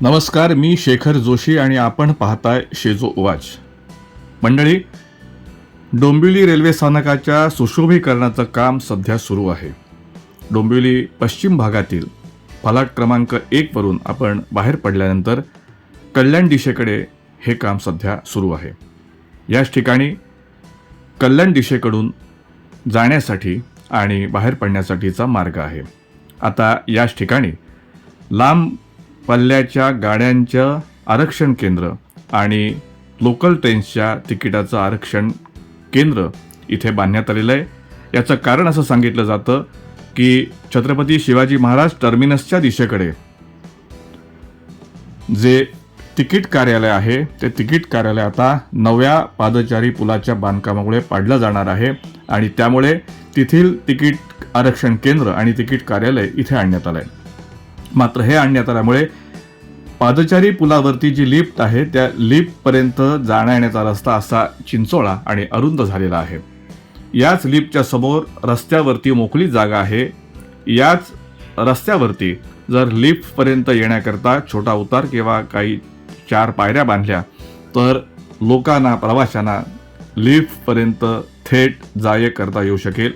नमस्कार मी शेखर जोशी आणि आपण पाहताय शेजो उवाच. मंडळी डोंबिवली रेल्वे स्थानकाच्या सुशोभीकरणाचं काम सध्या सुरू आहे. डोंबिवली पश्चिम भागातील फलाट क्रमांक एकवरून आपण बाहेर पडल्यानंतर कल्याण दिशेकडे हे काम सध्या सुरू आहे. याच ठिकाणी कल्याण दिशेकडून जाण्यासाठी आणि बाहेर पडण्यासाठीचा मार्ग आहे. आता याच ठिकाणी लांब पल्ल्याच्या गाड्यांचं आरक्षण केंद्र आणि लोकल ट्रेन्सच्या तिकिटाचं आरक्षण केंद्र इथे बांधण्यात आलेलं आहे. याचं कारण असं सांगितलं जातं की छत्रपती शिवाजी महाराज टर्मिनसच्या दिशेकडे जे तिकीट कार्यालय आहे ते तिकीट कार्यालय आता नव्या पादचारी पुलाच्या बांधकामामुळे पाडलं जाणार आहे आणि त्यामुळे तेथील तिकीट आरक्षण केंद्र आणि तिकीट कार्यालय इथे आणण्यात आलं आहे मात्र हे आणण्यात आल्यामुळे पादचारी पुलावरती जी लिफ्ट आहे त्या लिफ्टपर्यंत जाण्या येण्याचा रस्ता असा चिंचोळा आणि अरुंद झालेला आहे. याच लिफ्टच्या समोर रस्त्यावरती मोकळी जागा आहे. याच रस्त्यावरती जर लिफ्टपर्यंत येण्याकरता छोटा उतार किंवा काही चार पायऱ्या बांधल्या तर लोकांना प्रवाशांना लिफ्टपर्यंत थेट जाये करता येऊ शकेल.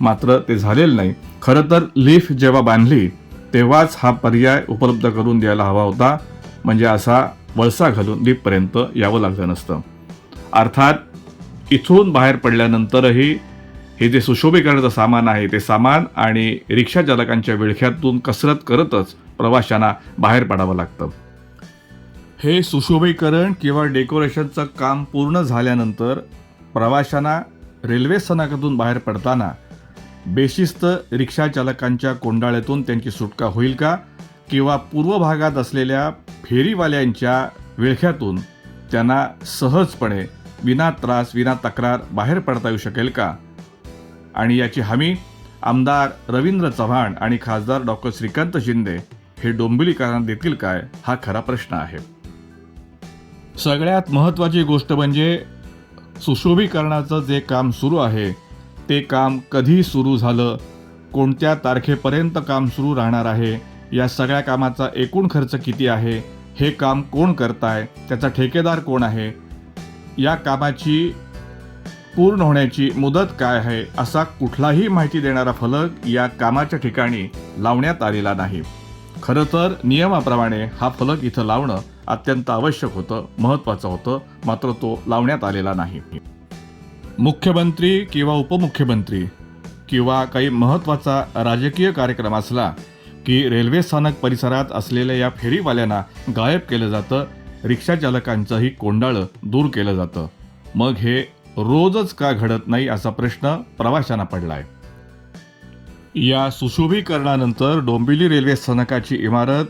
मात्र ते झालेलं नाही. खरं तर लिफ्ट जेव्हा बांधली तेव्हाच हा पर्याय उपलब्ध करून द्यायला हवा होता म्हणजे असा वळसा घालून लिफ्टपर्यंत यावं लागलं नसतं. अर्थात इथून बाहेर पडल्यानंतरही हे जे सुशोभीकरणाचं सामान आहे ते सामान आणि रिक्षा चालकांच्या विळख्यातून कसरत करतच प्रवाशांना बाहेर पडावं लागतं. हे सुशोभीकरण किंवा डेकोरेशनचं काम पूर्ण झाल्यानंतर प्रवाशांना रेल्वे स्थानकातून बाहेर पडताना बेशिस्त रिक्षाचालकांच्या कोंडाळ्यातून त्यांची सुटका होईल का? किंवा पूर्व भागात असलेल्या फेरीवाल्यांच्या विळख्यातून त्यांना सहजपणे विना त्रास विना तक्रार बाहेर पडता येऊ शकेल का? आणि याची हमी आमदार रवींद्र चव्हाण आणि खासदार डॉक्टर श्रीकांत शिंदे हे डोंबिवलीकरांना देतील काय हा खरा प्रश्न आहे. सगळ्यात महत्त्वाची गोष्ट म्हणजे सुशोभीकरणाचं जे काम सुरू आहे ते काम कधी सुरू झालं कोणत्या तारखेपर्यंत काम सुरू राहणार आहे या सगळ्या कामाचा एकूण खर्च किती आहे हे काम कोण करताय त्याचा ठेकेदार कोण आहे या कामाची पूर्ण होण्याची मुदत काय आहे असा कुठलाही माहिती देणारा फलक या कामाच्या ठिकाणी लावण्यात आलेला नाही. खरं तर नियमाप्रमाणे हा फलक इथं लावणं अत्यंत आवश्यक होतं महत्त्वाचं होतं मात्र तो लावण्यात आलेला नाही. मुख्यमंत्री किंवा उपमुख्यमंत्री किंवा काही महत्त्वाचा राजकीय कार्यक्रम असला की रेल्वे स्थानक परिसरात असलेल्या या फेरीवाल्यांना गायब केलं जातं रिक्षा चालकांचंही कोंडाळं दूर केलं जातं. मग हे रोजच का घडत नाही असा प्रश्न प्रवाशांना पडलाय. या सुशोभीकरणानंतर डोंबिवली रेल्वे स्थानकाची इमारत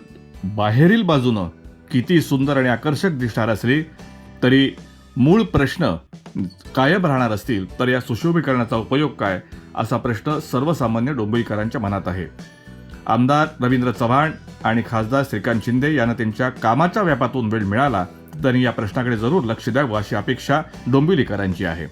बाहेरील बाजूनं किती सुंदर आणि आकर्षक दिसणार असली तरी मूळ प्रश्न कायम राहणार असतील तर या सुशोभीकरणाचा उपयोग काय? असा प्रश्न सर्वसामान्य डोंबईकरांच्या मनात आहे. आमदार रवींद्र चव्हाण आणि खासदार श्रीकांत शिंदे यांना त्यांच्या कामाच्या व्यापातून वेळ मिळाला त्यांनी या प्रश्नाकडे जरूर लक्ष द्यावं अशी अपेक्षा डोंबिवलीकरांची आहे.